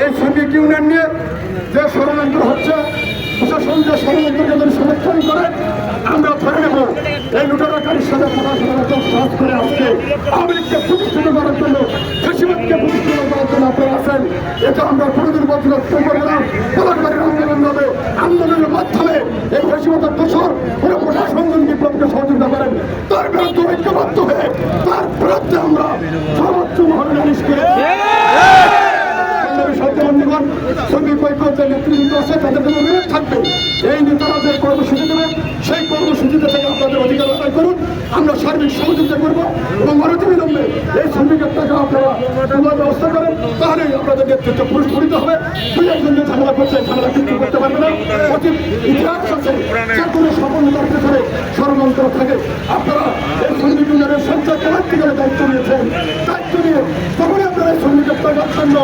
এই শ্রমিক ইউনিয়ন নিয়ে যে ষড়যন্ত্র হচ্ছে, প্রশাসন যে ষড়যন্ত্রকে যদি সমর্থন করে, আমরা ধরে নেব। এই লুটারাকারীর সাথে সাহস করে আজকে আওয়ামী লীগকে প্রতিষ্ঠিত করার জন্য, ফেসিবাদকে প্রতিষ্ঠিত করার জন্য আপনারা আছেন। এটা আমরা কোনোদিন বছর করব না পলাশবাড়ির আন্দোলন হবে আন্দোলনের মাধ্যমে এই ফেসিবাদের দোষর পুরো প্রশাসন বিপ্লবকে সহযোগিতা করেন। তার বিরুদ্ধে ঐক্যবদ্ধ হয়ে সত্যবন্ধুগণ শ্রমিক নেতৃবৃন্দ আছে তাদের জন্য অনুরোধ থাকবে এই নেতারা যে কর্মসূচি দেবে সেই কর্মসূচিতে থেকে আপনাদের অধিকার আদায় করুন। আমরা সার্বিক সহযোগিতা করব এবং অনতিবিলম্বে এই শ্রমিকের টাকা আপনারা তোমার ব্যবস্থা করেন তাহলেই আপনাদের নেতৃত্ব পুরস্কৃত হবে। দুই একজন যে ঝামেলা করছে ঝামেলা কিন্তু করতে পারবে না। অতীত ইতিহাস আছে যে কোনো সফলতার পেছনে ষড়যন্ত্র থাকে। আপনারা এই শ্রমিক ইউনিয়নের সঞ্চয় ক্রান্তিকালে দায়িত্ব নিয়েছেন দায়িত্ব নিয়ে তখনই আপনারা এই শ্রমিকের টাকার জন্য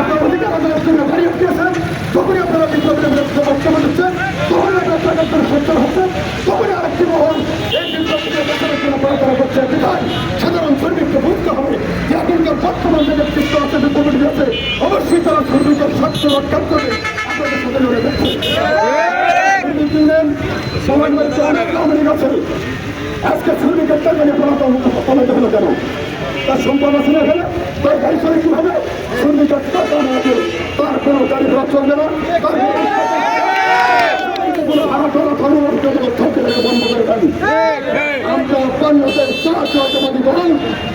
আপনার অধিকার আদায়ের জন্য দাঁড়িয়ে দিয়েছেন তখনই আপনারা বিপ্লবের বিরুদ্ধে বক্তব্য দিচ্ছেন, তখনই আপনার টাকার সচ্ছল হচ্ছেন, তখনই আরেকটি মহল এই বিপ্লবকে বছরের জন্য পড়াশোনা করছে। বিধায় সাধারণ শ্রমিককে বুঝতে হবে যে এখনকার বর্তমান যে নেতৃত্ব আছে কমিটি আছে, অবশ্যই তারা শ্রমিকের স্বার্থ রক্ষা করবে আজকে শ্রমিকের কেন? তার সম্পদ আছে না এখানে তার গাড়ি চলে কি হবে? শ্রমিকের আছে। তার কোনো গাড়ি ঘোড়া চলবে না। তার থেকে করে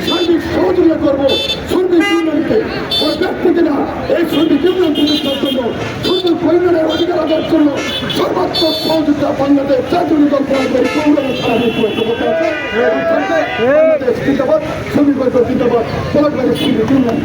সার্বিক সহযোগিতা করব। শ্রমিক ইউনিয়নকে ওই ব্যক্তিকে না এই শ্রমিক ইউনিয়ন প্রতিষ্ঠার জন্য শ্রমিক ইউনিয়নের অধিকার আদায়ের জন্য সর্বাত্মক সহযোগিতা বাংলাদেশ জাতীয় দল পরাজয় কৌরবে সারা বিশ্ব বাংলাদেশ জিন্দাবাদ ঐক্য জিন্দাবাদ